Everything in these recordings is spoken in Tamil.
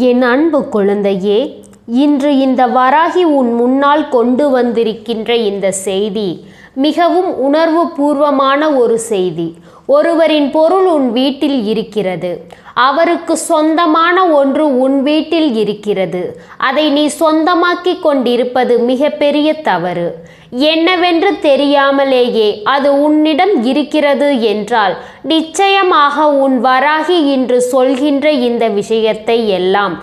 என் அன்பு குழந்தையே இன்று இந்த வராகி உன் முன்னால் கொண்டு வந்திருக்கின்ற இந்த செய்தி மிகவும் உணர்வு பூர்வமான ஒரு செய்தி. ஒருவரின் பொருள் உன் வீட்டில் இருக்கிறது. அவருக்கு சொந்தமான ஒன்று உன் வீட்டில் இருக்கிறது. அதை நீ சொந்தமாக்கி கொண்டிருப்பது மிகப்பெரிய தவறு. என்னவென்று தெரியாமலேயே அது உன்னிடம் இருக்கிறது என்றால் நிச்சயமாக உன் வராகி இன்று சொல்கின்ற இந்த விஷயத்தை எல்லாம்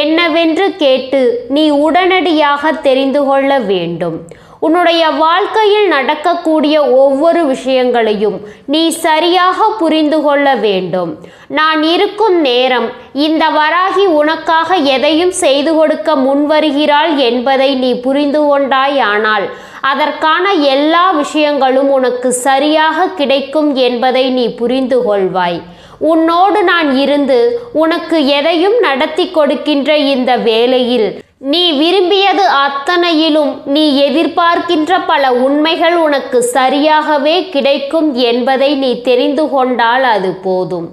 என்னவென்று கேட்டு நீ உடனடியாக தெரிந்து கொள்ள வேண்டும். உன்னுடைய வாழ்க்கையில் நடக்கக்கூடிய ஒவ்வொரு விஷயங்களையும் நீ சரியாக புரிந்து கொள்ள வேண்டும். நான் இருக்கும் நேரம் இந்த வராகி உனக்காக எதையும் செய்து கொடுக்க முன்வருகிறாள் என்பதை நீ புரிந்து கொண்டாயானால் அதற்கான எல்லா விஷயங்களும் உனக்கு சரியாக கிடைக்கும் என்பதை நீ புரிந்து கொள்வாய். உன்னோடு நான் இருந்து உனக்கு எதையும் நடத்தி கொடுக்கின்ற இந்த வேலையில் நீ விரும்பியது அத்தனையிலும் நீ எதிர்பார்க்கின்ற பல உண்மைகள் உனக்கு சரியாகவே கிடைக்கும் என்பதை நீ தெரிந்து கொண்டால் அது போதும்.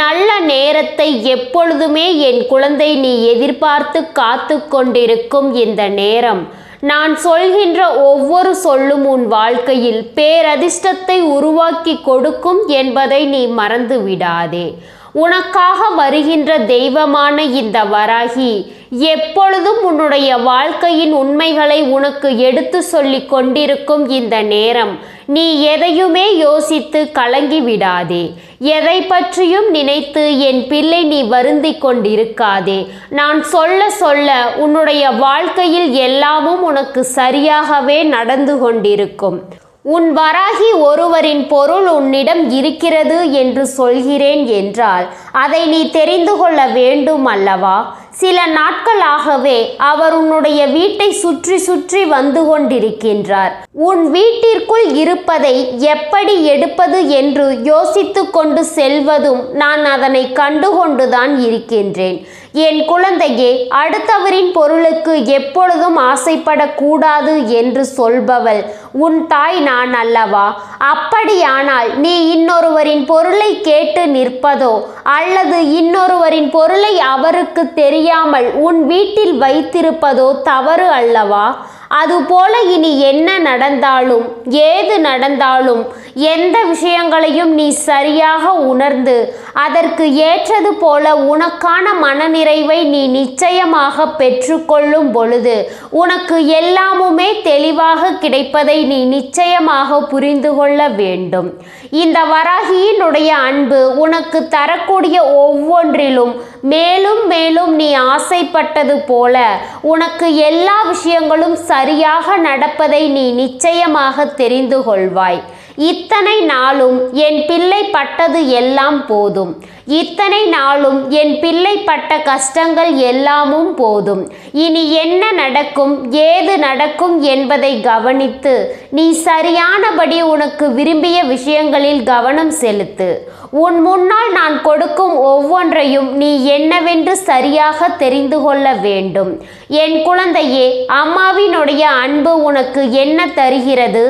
நல்ல நேரத்தை எப்பொழுதுமே என் குழந்தை நீ எதிர்பார்த்து காத்து கொண்டிருக்கும் இந்த நேரம். நான் சொல்கின்ற ஒவ்வொரு சொல்லும் உன் வாழ்க்கையில் பேரதிர்ஷ்டத்தை உருவாக்கி கொடுக்கும் என்பதை நீ மறந்து விடாதே உனக்காக வருகின்ற தெய்வமான இந்த வராகி எப்பொழுதும் உன்னுடைய வாழ்க்கையின் உண்மைகளை உனக்கு எடுத்து சொல்லி கொண்டிருக்கும் இந்த நேரம். நீ எதையுமே யோசித்து கலங்கி விடாதே. எதை பற்றியும் நினைத்து என் பிள்ளை நீ வருந்தி கொண்டிருக்காதே. நான் சொல்ல சொல்ல உன்னுடைய வாழ்க்கையில் எல்லாமும் உனக்கு சரியாகவே நடந்து கொண்டிருக்கும். உன் வராகி ஒருவரின் பொருள் உன்னிடம் இருக்கிறது என்று சொல்கிறேன் என்றால் அதை நீ தெரிந்து கொள்ள வேண்டும் அல்லவா? சில நாட்களாகவே அவர் உன்னுடைய வீட்டை சுற்றி சுற்றி வந்து கொண்டிருக்கின்றார். உன் வீட்டிற்குள் இருப்பதை எப்படி எடுப்பது என்று யோசித்து கொண்டு செல்வதும் நான் அதனை கண்டுகொண்டுதான் இருக்கின்றேன். என் குழந்தையே அடுத்தவரின் பொருளுக்கு எப்பொழுதும் ஆசைப்படக்கூடாது என்று சொல்பவள். உன் தாய் நான் அல்லவா? அப்படியானால் நீ இன்னொருவரின் பொருளை கேட்டு நிற்பதோ? அல்லது இன்னொருவரின் பொருளை அவருக்கு தெரியாமல் உன் வீட்டில் வைத்திருப்பதோ தவறு அல்லவா? அதுபோல இனி என்ன நடந்தாலும் ஏது நடந்தாலும் எந்த விஷயங்களையும் நீ சரியாக உணர்ந்து அதற்கு ஏற்றது போல உனக்கான மனநிறைவை நீ நிச்சயமாக பெற்றுக்கொள்ளும் பொழுது உனக்கு எல்லாமுமே தெளிவாக கிடைப்பதை நீ நிச்சயமாக புரிந்து கொள்ள வேண்டும். இந்த வராகியினுடைய அன்பு உனக்கு தரக்கூடிய ஒவ்வொன்றிலும் மேலும் மேலும் நீ ஆசைப்பட்டது போல உனக்கு எல்லா விஷயங்களும் சரியாக நடப்பதை நீ நிச்சயமாக தெரிந்து கொள்வாய். இத்தனை நாளும் என் பிள்ளை பட்டது எல்லாம் போதும். இத்தனை நாளும் என் பிள்ளை பட்ட கஷ்டங்கள் எல்லாமும் போதும். இனி என்ன நடக்கும் ஏது நடக்கும் என்பதை கவனித்து நீ சரியானபடி உனக்கு விரும்பிய விஷயங்களில் கவனம் செலுத்து. உன் முன்னால் நான் கொடுக்கும் ஒவ்வொன்றையும் நீ என்னவென்று சரியாக தெரிந்து கொள்ள வேண்டும். என் குழந்தையே அம்மாவினுடைய அன்பு உனக்கு என்ன தருகிறது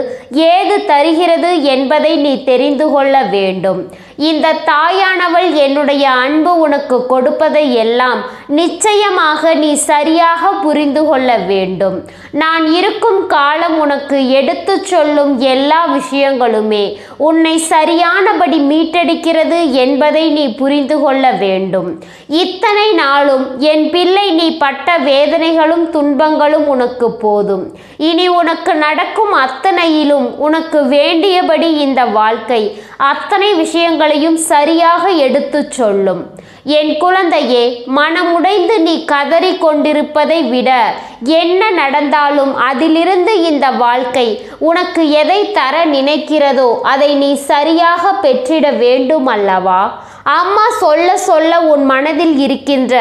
ஏது தருகிறது என்பதை நீ தெரிந்து கொள்ள வேண்டும். இந்த தாயானவள் என்னுடைய அன்பு உனக்கு கொடுப்பதை எல்லாம் நிச்சயமாக நீ சரியாக புரிந்து கொள்ள வேண்டும். நான் இருக்கும் காலம் உனக்கு எடுத்துச் சொல்லும் எல்லா விஷயங்களுமே உன்னை சரியானபடி மீட்டெடுக்கிறது என்பதை நீ புரிந்து கொள்ள வேண்டும். இத்தனை நாளும் என் பிள்ளை நீ பட்ட வேதனைகளும் துன்பங்களும் உனக்கு போதும். இனி உனக்கு நடக்கும் அத்தனையிலும் உனக்கு வேண்டியபடி இந்த வாழ்க்கை அத்தனை விஷயங்கள் விஷயங்களையும் சரியாக எடுத்துச் சொல்லும். என் குழந்தையே மனமுடைந்து நீ கதறி கொண்டிருப்பதை விட என்ன நடந்தாலும் அதிலிருந்து இந்த வாழ்க்கை உனக்கு எதை தர நினைக்கிறதோ அதை நீ சரியாக பெற்றிட வேண்டும் அல்லவா அம்மா சொல்ல சொல்ல உன் மனதில் இருக்கின்ற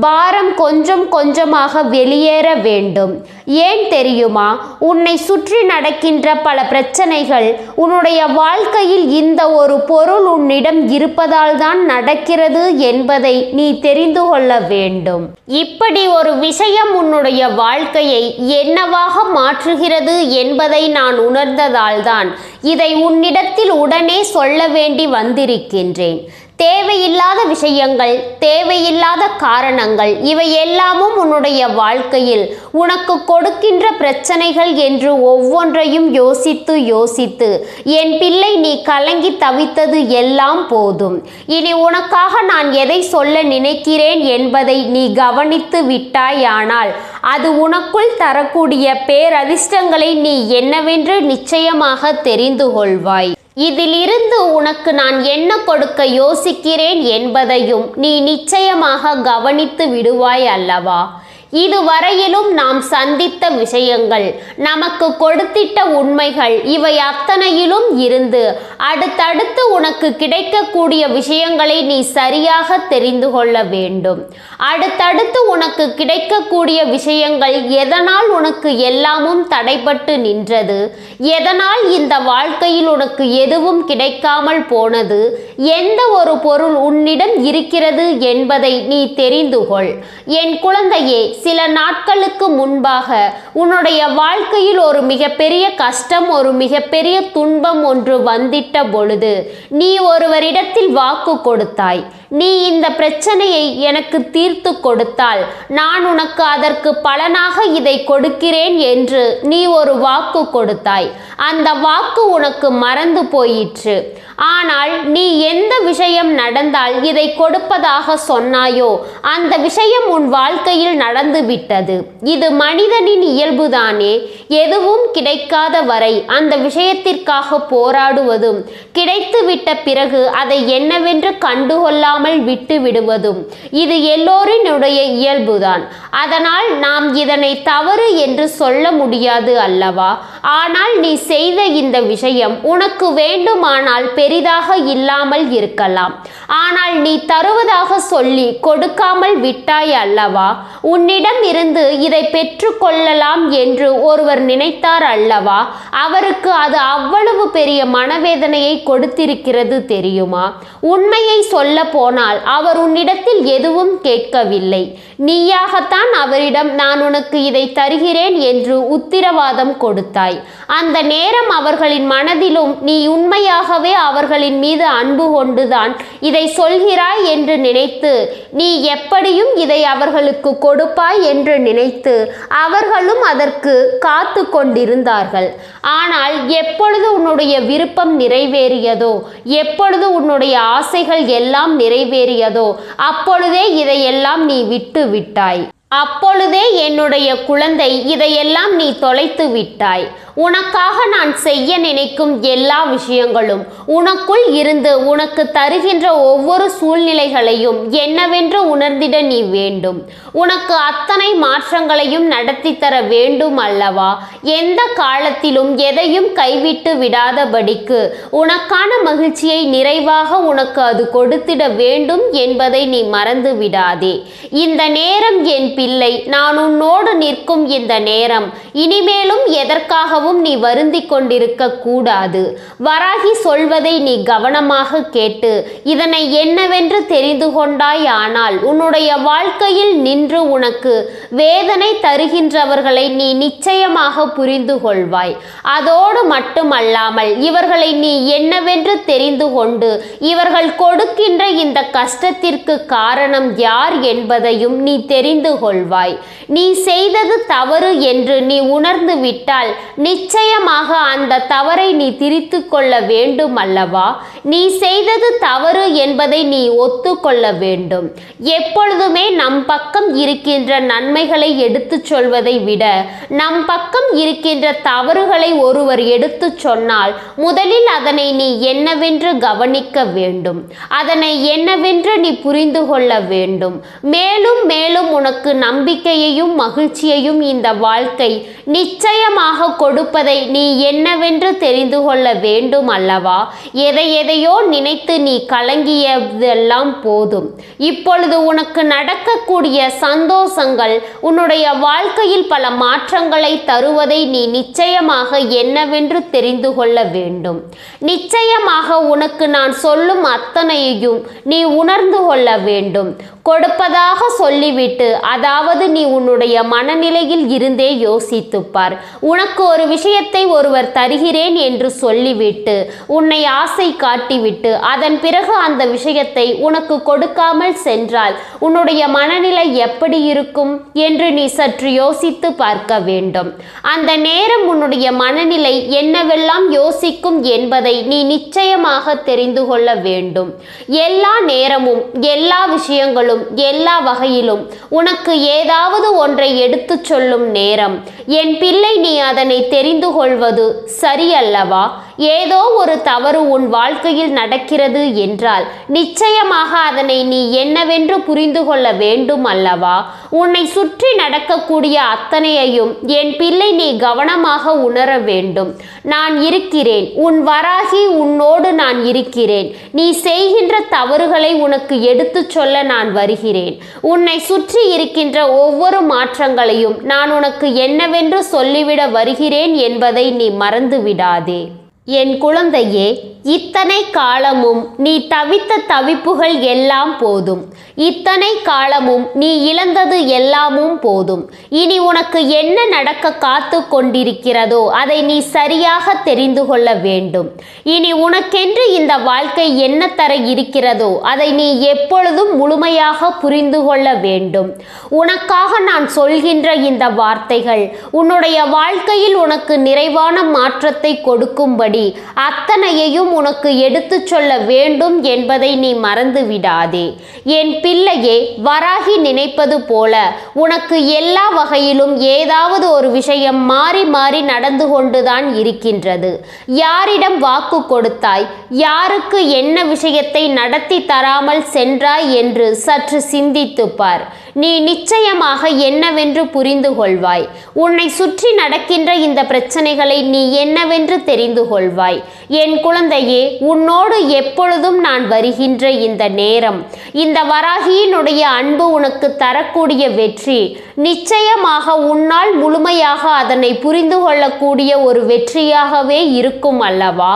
பாரம் கொஞ்சம் கொஞ்சமாக வெளியேற வேண்டும். ஏன் தெரியுமா? உன்னை சுற்றி நடக்கின்ற பல பிரச்சனைகள் உன்னுடைய வாழ்க்கையில் இந்த ஒரு பொருள் உன்னிடம் இருப்பதால் தான் நடக்கிறது என்பதை நீ தெரிந்து கொள்ள வேண்டும். இப்படி ஒரு விஷயம் உன்னுடைய வாழ்க்கையை என்னவாக மாற்றுகிறது என்பதை நான் உணர்ந்ததால்தான் இதை உன்னிடத்தில் உடனே சொல்ல வேண்டி வந்திருக்கின்றேன். தேவையில்லாத விஷயங்கள் தேவையில்லாத காரணங்கள் இவை எல்லாமும் உன்னுடைய வாழ்க்கையில் உனக்கு கொடுக்கின்ற பிரச்சனைகள் என்று ஒவ்வொன்றையும் யோசித்து யோசித்து என் பிள்ளை நீ கலங்கி தவித்தது எல்லாம் போதும். இனி உனக்காக நான் எதை சொல்ல நினைக்கிறேன் என்பதை நீ கவனித்து விட்டாயானால் அது உனக்குள் தரக்கூடிய பேரதிர்ஷ்டங்களை நீ என்னவென்று நிச்சயமாக தெரிந்து கொள்வாய். இதிலிருந்து உனக்கு நான் என்ன கொடுக்க யோசிக்கிறேன் என்பதையும் நீ நிச்சயமாக கவனித்து விடுவாய் அல்லவா? இதுவரையிலும் நாம் சந்தித்த விஷயங்கள் நமக்கு கொடுத்திட்ட உண்மைகள் இவை அத்தனையிலும் இருந்து அடுத்தடுத்து உனக்கு கிடைக்கக்கூடிய விஷயங்களை நீ சரியாக தெரிந்து கொள்ள வேண்டும். அடுத்தடுத்து உனக்கு கிடைக்கக்கூடிய விஷயங்கள் எதனால் உனக்கு எல்லாமும் தடைப்பட்டு நின்றது? எதனால் இந்த வாழ்க்கையில் உனக்கு எதுவும் கிடைக்காமல் போனது? எந்த ஒரு பொருள் உன்னிடம் இருக்கிறது என்பதை நீ தெரிந்து கொள். என் குழந்தையே சில நாட்களுக்கு முன்பாக உன்னுடைய வாழ்க்கையில் ஒரு மிகப்பெரிய கஷ்டம் ஒரு மிகப்பெரிய துன்பம் ஒன்று வந்திட்ட பொழுது நீ ஒருவரிடத்தில் வாக்கு கொடுத்தாய். நீ இந்த பிரச்சனையை எனக்கு தீர்த்து கொடுத்தால் நான் உனக்கு அதற்கு பலனாக இதை கொடுக்கிறேன் என்று நீ ஒரு வாக்கு கொடுத்தாய். அந்த வாக்கு உனக்கு மறந்து போயிற்று. ஆனால் நீ எந்த விஷயம் நடந்தால் இதை கொடுப்பதாக சொன்னாயோ அந்த விஷயம் உன் வாழ்க்கையில் நடந்து விட்டது. இது மனிதனின் இயல்புதானே. எதுவும் கிடைக்காத வரை அந்த விஷயத்திற்காக போராடுவதும் கிடைத்துவிட்ட பிறகு அதை என்னவென்று கண்டுகொள்ளாமல் விட்டு விடுவதும் இது எல்லோரினுடைய இயல்புதான். அதனால் நாம் இதனை தவறு என்று சொல்ல முடியாது அல்லவா? ஆனால் நீ செய்த இந்த விஷயம் உனக்கு வேண்டுமானால் பெரிதாக இல்லாமல் இருக்கலாம். ஆனால் நீ தருவதாக சொல்லி கொடுக்காமல் விட்டாய் அல்லவா? உன்னிடம் இருந்து இதை பெற்றுக்கொள்ளலாம் என்று ஒருவர் நினைத்தார் அல்லவா? அவருக்கு அது அவ்வளவு பெரிய மனவேதனையை கொடுத்திருக்கிறது தெரியுமா? உண்மையை சொல்ல போனால் அவர் உன்னிடத்தில் எதுவும் கேட்கவில்லை. நீயாகத்தான் அவரிடம் நான் உனக்கு இதை தருகிறேன் என்று உத்திரவாதம் கொடுத்தாய். அந்த நேரம் அவர்களின் மனதிலும் நீ உண்மையாகவே அவர்களின் மீது அன்பு கொண்டுதான் இதை சொல்கிறாய் என்று நினைத்து நீ எப்படியும் இதை அவர்களுக்கு கொடுப்பாய் என்று நினைத்து அவர்களும் அதற்கு காத்து கொண்டிருந்தார்கள். ஆனால் எப்பொழுது உன்னுடைய விருப்பம் நிறைவேறியதோ எப்பொழுது உன்னுடைய ஆசைகள் எல்லாம் நிறைவேறியதோ அப்பொழுதே இதையெல்லாம் நீ விட்டு விட்டாய் அப்பொழுதே என்னுடைய குழந்தை இதையெல்லாம் நீ தொலைத்து விட்டாய். உனக்காக நான் செய்ய நினைக்கும் எல்லா விஷயங்களும் உனக்குள் இருந்து உனக்கு தருகின்ற ஒவ்வொரு சூழ்நிலைகளையும் என்னவென்று உணர்ந்திட நீ வேண்டும். உனக்கு அத்தனை மாற்றங்களையும் நடத்தி தர வேண்டும் அல்லவா? எந்த காலத்திலும் எதையும் கைவிட்டு விடாதபடிக்கு உனக்கான மகிழ்ச்சியை நிறைவாக உனக்கு அது கொடுத்திட வேண்டும் என்பதை நீ மறந்து விடாதே. இந்த நேரம் என் பிள்ளை நான் உன்னோடு நிற்கும் இந்த நேரம் இனிமேலும் எதற்காகவும் நீ வருந்திக் கொண்டிருக்க கூடாது. வராகி சொல்வதை நீ கவனமாக கேட்டு இதனை என்னவென்று தெரிந்து கொண்டாய் ஆனால் உன்னுடைய வாழ்க்கையில் நின்று உனக்கு வேதனை தருகின்றவர்களை நீ நிச்சயமாக புரிந்து கொள்வாய். அதோடு மட்டுமல்லாமல் இவர்களை நீ என்னவென்று தெரிந்து கொண்டு இவர்கள் கொடுக்கின்ற இந்த கஷ்டத்திற்கு காரணம் யார் என்பதையும் நீ தெரிந்து கொள். கொள்வாய். நீ செய்தது தவறு என்று நீ உணர்ந்து விட்டால் நிச்சயமாக அந்த தவறை நீ திரித்து கொள்ள வேண்டும் அல்லவா? நீ செய்தது தவறு என்பதை நீ ஒத்துக்கொள்ள வேண்டும். எப்பொழுதுமே நம் பக்கம் இருக்கின்ற நன்மைகளை எடுத்துச் சொல்வதை விட நம் பக்கம் இருக்கின்ற தவறுகளை ஒருவர் எடுத்துச் சொன்னால் முதலில் அதனை நீ என்னவென்று கவனிக்க வேண்டும். அதனை என்னவென்று நீ புரிந்து கொள்ள வேண்டும். மேலும் மேலும் உனக்கு நம்பிக்கையையும் மகிழ்ச்சியையும் இந்த வாழ்க்கை நிச்சயமாக கொடுப்பதை நீ என்னவென்று தெரிந்து கொள்ள வேண்டும் அல்லவா? எதை எதையோ நினைத்து நீ கலங்கியதெல்லாம் போதும். இப்பொழுது உனக்கு நடக்கக்கூடிய சந்தோஷங்கள் உன்னுடைய வாழ்க்கையில் பல மாற்றங்களை தருவதை நீ நிச்சயமாக என்னவென்று தெரிந்து கொள்ள வேண்டும். நிச்சயமாக உனக்கு நான் சொல்லும் அத்தனையையும் நீ உணர்ந்து கொள்ள வேண்டும். கொடுப்பதாக சொல்லிவிட்டு அதாவது நீ உன்னுடைய மனநிலையில் இருந்தே யோசித்துப்பார். உனக்கு ஒரு விஷயத்தை ஒருவர் தருகிறேன் என்று சொல்லிவிட்டு உன்னை ஆசை காட்டிவிட்டு அதன் பிறகு அந்த விஷயத்தை உனக்கு கொடுக்காமல் சென்றால் உன்னுடைய மனநிலை எப்படி இருக்கும் என்று நீ சற்று யோசித்து பார்க்க வேண்டும். அந்த நேரம் உன்னுடைய மனநிலை என்னவெல்லாம் யோசிக்கும் என்பதை நீ நிச்சயமாக தெரிந்து கொள்ள வேண்டும். எல்லா நேரமும் எல்லா விஷயங்களும் எல்லா வகையிலும் உனக்கு ஏதாவது ஒன்றை எடுத்துச் சொல்லும் நேரம். என் பிள்ளை நீ அதனை தெரிந்து கொள்வது சரியல்லவா? ஏதோ ஒரு தவறு உன் வாழ்க்கையில் நடக்கிறது என்றால் நிச்சயமாக அதனை நீ என்னவென்று புரிந்து கொள்ள வேண்டும் அல்லவா? உன்னை சுற்றி நடக்கக்கூடிய அத்தனையையும் என் பிள்ளை நீ கவனமாக உணர வேண்டும். நான் இருக்கிறேன். உன் வராகி உன்னோடு நான் இருக்கிறேன். நீ செய்கின்ற தவறுகளை உனக்கு எடுத்துச் சொல்ல நான் வருகிறேன். உன்னை சுற்றி இருக்கின்ற ஒவ்வொரு மாற்றங்களையும் நான் உனக்கு என்னவென்று சொல்லிவிட வருகிறேன் என்பதை நீ மறந்து விடாதே என் குழந்தையே இத்தனை காலமும் நீ தவித்த தவிப்புகள் எல்லாம் போதும். இத்தனை காலமும் நீ இழந்தது எல்லாமும் போதும். இனி உனக்கு என்ன நடக்க காத்து கொண்டிருக்கிறதோ அதை நீ சரியாக தெரிந்து கொள்ள வேண்டும். இனி உனக்கென்று இந்த வாழ்க்கை என்ன தர இருக்கிறதோ அதை நீ எப்பொழுதும் முழுமையாக புரிந்து கொள்ள வேண்டும். உனக்காக நான் சொல்கின்ற இந்த வார்த்தைகள் உன்னுடைய வாழ்க்கையில் உனக்கு நிறைவான மாற்றத்தை கொடுக்கும்படி அத்தனையையும் உனக்கு எடுத்துச் சொல்ல வேண்டும் என்பதை நீ மறந்து விடாதே என் பிள்ளையே வராகி நினைப்பது போல உனக்கு எல்லா வகையிலும் ஏதாவது ஒரு விஷயம் மாறி மாறி நடந்து கொண்டுதான் இருக்கின்றது. யாரிடம் வாக்கு கொடுத்தாய் யாருக்கு என்ன விஷயத்தை நடத்தி தராமல் சென்றாய் என்று சற்று சிந்தித்துப் பார் நீ நிச்சயமாக என்னவென்று புரிந்து கொள்வாய் உன்னை சுற்றி நடக்கின்ற இந்த பிரச்சனைகளை நீ என்னவென்று தெரிந்து கொள் கொள்வாய். என் குழந்தையே உன்னோடு எப்பொழுதும் நான் வருகின்ற இந்த நேரம் இந்த வராகியினுடைய அன்பு உனக்கு தரக்கூடிய வெற்றி நிச்சயமாக உன்னால் முழுமையாக அதனை புரிந்து கொள்ளக்கூடிய ஒரு வெற்றியாகவே இருக்கும் அல்லவா?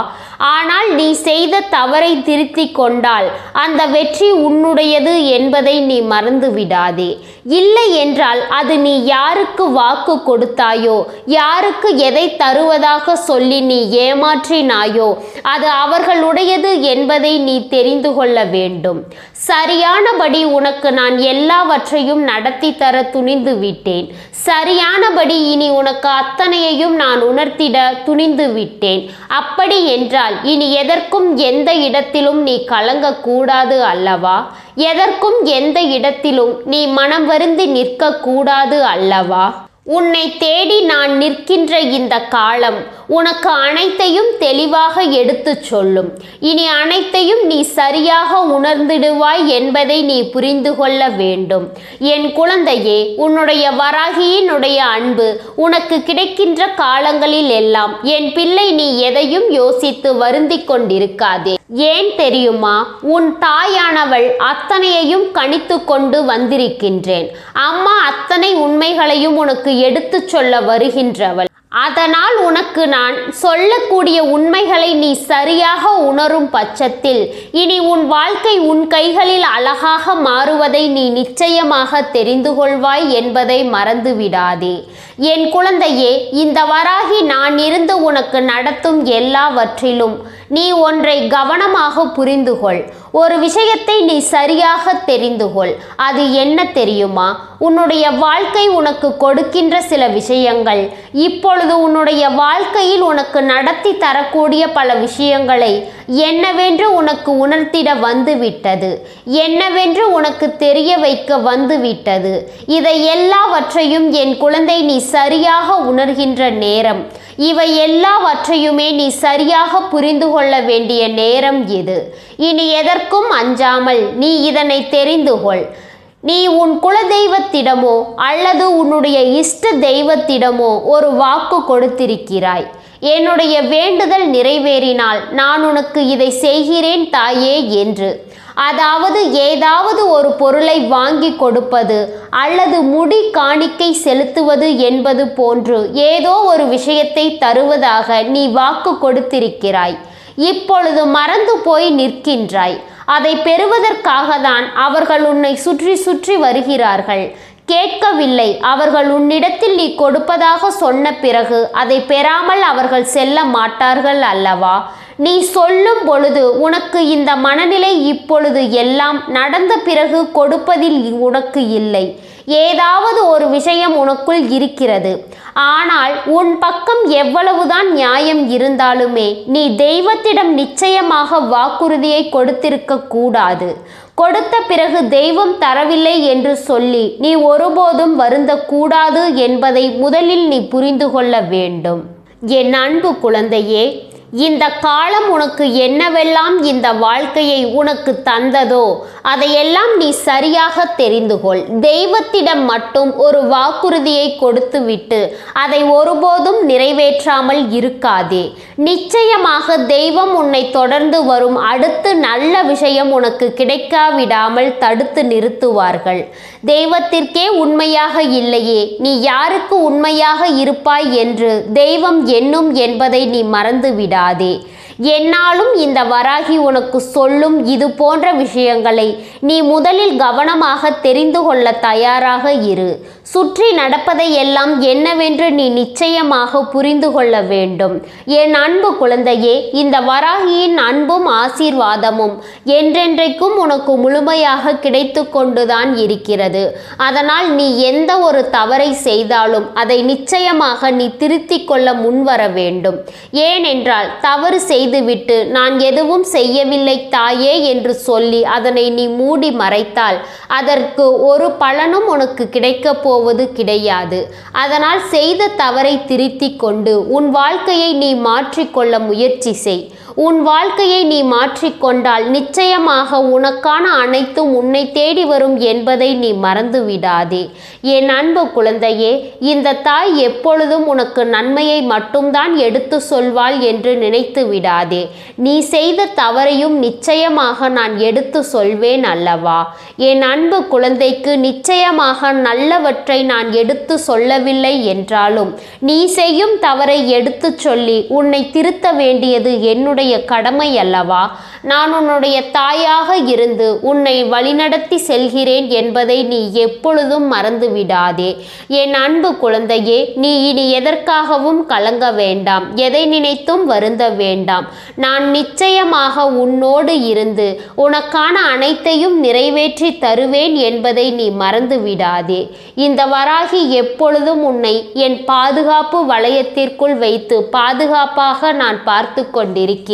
ஆனால் நீ செய்த தவறை திருத்திக் கொண்டால் அந்த வெற்றி உன்னுடையது என்பதை நீ மறந்து விடாதே இல்லை என்றால் அது நீ யாருக்கு வாக்கு கொடுத்தாயோ யாருக்கு எதை தருவதாக சொல்லி நீ ஏமாற்றினாயோ அது அவர்களுடையது என்பதை நீ தெரிந்து கொள்ள வேண்டும். சரியானபடி உனக்கு நான் எல்லாவற்றையும் நடத்தி தர துணிந்து விட்டேன் சரியானபடி இனி உனக்கு அத்தனையையும் நான் உணர்த்திட துணிந்து விட்டேன் அப்படி என்றால் இனி எதற்கும் எந்த இடத்திலும் நீ கலங்கக்கூடாது அல்லவா? எதற்கும் எந்த இடத்திலும் நீ மனம் வருந்தி நிற்கக்கூடாது அல்லவா? உன்னை தேடி நான் நிற்கின்ற இந்த காலம் உனக்கு அனைத்தையும் தெளிவாக எடுத்துச் சொல்லும். இனி அனைத்தையும் நீ சரியாக உணர்ந்திடுவாய் என்பதை நீ புரிந்து கொள்ள வேண்டும். என் குழந்தையே உன்னுடைய வராகியினுடைய அன்பு உனக்கு கிடைக்கின்ற காலங்களில் எல்லாம் என் பிள்ளை நீ எதையும் யோசித்து வருந்திக் கொண்டிருக்காதே. ஏன் தெரியுமா? உன் தாயானவள் அத்தனையையும் கணித்து கொண்டு வந்திருக்கின்றேன். அம்மா அத்தனை உண்மைகளையும் உனக்கு எடுத்துச் சொல்ல வருகின்றவள். அதனால் உனக்கு நான் சொல்லக்கூடிய உண்மைகளை நீ சரியாக உணரும் பட்சத்தில் இனி உன் வாழ்க்கை உன் கைகளில் அழகாக மாறுவதை நீ நிச்சயமாக தெரிந்து கொள்வாய் என்பதை மறந்து விடாதே என் குழந்தையே இந்த வராகி நான் இருந்து உனக்கு நடத்தும் எல்லாவற்றிலும் நீ ஒன்றை கவனமாக புரிந்துகொள். ஒரு விஷயத்தை நீ சரியாக தெரிந்துகொள். அது என்ன தெரியுமா? உன்னுடைய வாழ்க்கை உனக்கு கொடுக்கின்ற சில விஷயங்கள். இப்பொழுது உன்னுடைய வாழ்க்கையில் உனக்கு நடத்தி தரக்கூடிய பல விஷயங்களை என்னவென்று உனக்கு உணர்த்திட வந்துவிட்டது. என்னவென்று உனக்கு தெரிய வைக்க வந்துவிட்டது. இதை எல்லாவற்றையும் என் குழந்தை நீ சரியாக உணர்கின்ற நேரம். இவை எல்லாவற்றையுமே நீ சரியாக புரிந்து கொள்ள வேண்டிய நேரம் இது. இனி எதற்கும் அஞ்சாமல் நீ இதனை தெரிந்து கொள். நீ உன் குலதெய்வத்திடமோ அல்லது உன்னுடைய இஷ்ட தெய்வத்திடமோ ஒரு வாக்கு கொடுத்திருக்கிறாய். என்னுடைய வேண்டுதல் நிறைவேறினால் நான் உனக்கு இதை செய்கிறேன் தாயே என்று. அதாவது ஏதாவது ஒரு பொருளை வாங்கி கொடுப்பது அல்லது முடி காணிக்கை செலுத்துவது என்பது போன்று ஏதோ ஒரு விஷயத்தை தருவதாக நீ வாக்கு கொடுத்திருக்கிறாய். இப்பொழுது மறந்து போய் நிற்கின்றாய். அதை பெறுவதற்காக தான் அவர்கள் உன்னை சுற்றி சுற்றி வருகிறார்கள். கேட்கவில்லை. அவர்கள் உன்னிடத்தில் நீ கொடுப்பதாக சொன்ன பிறகு அதை பெறாமல் அவர்கள் செல்ல மாட்டார்கள் அல்லவா? நீ சொல்லும் பொழுது உனக்கு இந்த மனநிலை இப்பொழுது எல்லாம் நடந்த பிறகு கொடுப்பதில் உனக்கு இல்லை. ஏதாவது ஒரு விஷயம் உனக்குள் இருக்கிறது. ஆனால் உன் பக்கம் எவ்வளவுதான் நியாயம் இருந்தாலுமே நீ தெய்வத்திடம் நிச்சயமாக வாக்குறுதியை கொடுத்திருக்க கூடாது. கொடுத்த பிறகு தெய்வம் தரவில்லை என்று சொல்லி நீ ஒருபோதும் வருந்தக்கூடாது என்பதை முதலில் நீ புரிந்து கொள்ள வேண்டும். என் அன்பு குழந்தையே இந்த காலம் உனக்கு என்னவெல்லாம் இந்த வாழ்க்கையை உனக்கு தந்ததோ அதையெல்லாம் நீ சரியாக தெரிந்து கொள் தெய்வத்திடம் மட்டும் ஒரு வாக்குறுதியை கொடுத்துவிட்டு அதை ஒருபோதும் நிறைவேற்றாமல் இருக்காதே. நிச்சயமாக தெய்வம் உன்னை தொடர்ந்து வரும் அடுத்து நல்ல விஷயம் உனக்கு கிடைக்காவிடாமல் தடுத்து நிறுத்துவார்கள். தெய்வத்திற்கே உண்மையாக இல்லையே நீ யாருக்கு உண்மையாக இருப்பாய் என்று தெய்வம் எண்ணும் என்பதை நீ மறந்துவிடா. விடாதே என்னாலும் இந்த வராகி உனக்கு சொல்லும் இது போன்ற விஷயங்களை நீ முதலில் கவனமாக தெரிந்து கொள்ள தயாராக இரு. சுற்றி நடப்பதை எல்லாம் என்னவென்று நீ நிச்சயமாக புரிந்து கொள்ள வேண்டும். என் அன்பு குழந்தையே இந்த வராகியின் அன்பும் ஆசீர்வாதமும் என்றென்றைக்கும் உனக்கு முழுமையாக கிடைத்து கொண்டுதான் இருக்கிறது. அதனால் நீ எந்த ஒரு தவறை செய்தாலும் அதை நிச்சயமாக நீ திருத்திக் கொள்ள முன்வர வேண்டும். ஏனென்றால் தவறு செய்துவிட்டு நான் எதுவும் செய்யவில்லை தாயே என்று சொல்லி அதனை நீ மூடி மறைத்தால் அதற்கு ஒரு பலனும் உனக்கு கிடைக்கப் போவது கிடையாது. அதனால் செய்த தவறை திருத்திக் கொண்டு உன் வாழ்க்கையை நீ மாற்றிக்கொள்ள முயற்சி செய். உன் வாழ்க்கையை நீ மாற்றிக்கொண்டால் நிச்சயமாக உனக்கான அனைத்தும் உன்னை தேடி வரும் என்பதை நீ மறந்து விடாதே என் அன்பு குழந்தையே இந்த தாய் எப்பொழுதும் உனக்கு நன்மையை மட்டும்தான் எடுத்து சொல்வாள் என்று நினைத்து விடாதே. நீ செய்த தவறையும் நிச்சயமாக நான் எடுத்து சொல்வேன் அல்லவா? என் அன்பு குழந்தைக்கு நிச்சயமாக நல்லவற்றை நான் எடுத்து சொல்லவில்லை என்றாலும் நீ செய்யும் தவறை எடுத்துச் சொல்லி உன்னை திருத்த வேண்டியது என்னுடைய கடமை அல்லவா? நான் உன்னுடைய தாயாக இருந்து உன்னை வழிநடத்தி செல்கிறேன் என்பதை நீ எப்பொழுதும் மறந்து விடாதே என் அன்பு குழந்தையே நீ இனி எதற்காகவும் கலங்க வேண்டாம். எதை நினைத்தும் வருந்த வேண்டாம். நான் நிச்சயமாக உன்னோடு இருந்து உனக்கான அனைத்தையும் நிறைவேற்றி தருவேன் என்பதை நீ மறந்து விடாதே இந்த வராகி எப்பொழுதும் உன்னை என் பாதுகாப்பு வளையத்திற்குள் வைத்து பாதுகாப்பாக நான் பார்த்து கொண்டிருக்கிறேன்.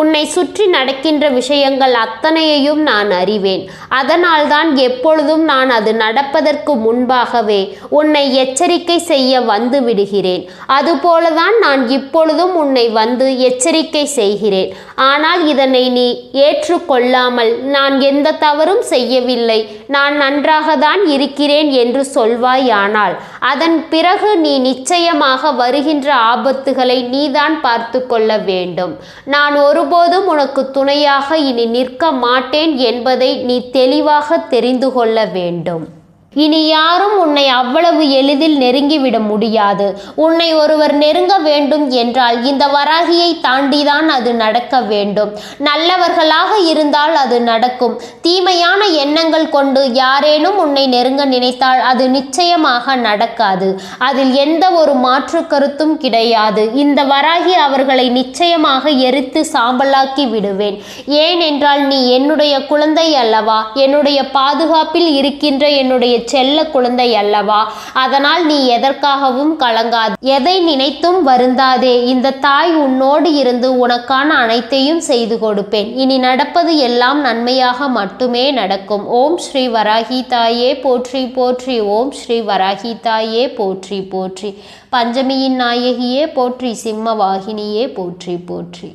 உன்னை சுற்றி நடக்கின்ற விஷயங்கள் அத்தனையையும் நான் அறிவேன். அதனால்தான் எப்பொழுதும் நான் அது நடப்பதற்கு முன்பாகவே உன்னை எச்சரிக்கை செய்ய வந்து விடுகிறேன். அதுபோலதான் நான் இப்பொழுதும் உன்னை வந்து எச்சரிக்கை செய்கிறேன். ஆனால் இதனை நீ ஏற்றுக்கொள்ளாமல் நான் எந்த தவறும் செய்யவில்லை. நான் நன்றாக தான் இருக்கிறேன் என்று சொல்வாயானால் அதன் பிறகு நீ நிச்சயமாக வருகின்ற ஆபத்துகளை நீதான் பார்த்து கொள்ள வேண்டும். நான் ஒருபோதும் உனக்கு துணையாக இனி நிற்க மாட்டேன் என்பதை நீ தெளிவாக தெரிந்து கொள்ள வேண்டும். இனி யாரும் உன்னை அவ்வளவு எளிதில் நெருங்கிவிட முடியாது. உன்னை ஒருவர் நெருங்க வேண்டும் என்றால் இந்த வராகியை தாண்டிதான் அது நடக்க வேண்டும். நல்லவர்களாக இருந்தால் அது நடக்கும். தீமையான எண்ணங்கள் கொண்டு யாரேனும் உன்னை நெருங்க நினைத்தால் அது நிச்சயமாக நடக்காது. அதில் எந்த ஒரு மாற்று கருத்தும் கிடையாது. இந்த வராகி அவர்களை நிச்சயமாக எரித்து சாம்பலாக்கி விடுவேன். ஏனென்றால் நீ என்னுடைய குழந்தை அல்லவா? என்னுடைய பாதுகாப்பில் இருக்கின்ற என்னுடைய செல்ல குழந்தை அல்லவா? அதனால் நீ எதற்காகவும் கலங்காது. எதை நினைத்தும் வருந்தாதே. இந்த தாய் உன்னோடு இருந்து உனக்கான அனைத்தையும் செய்து கொடுப்பேன். இனி நடப்பது எல்லாம் நன்மையாக மட்டுமே நடக்கும். ஓம் ஸ்ரீ வராகி தாயே போற்றி போற்றி. ஓம் ஸ்ரீ வராகி தாயே போற்றி போற்றி. பஞ்சமியின் நாயகியே போற்றி. சிம்ம வாகினியே போற்றி போற்றி.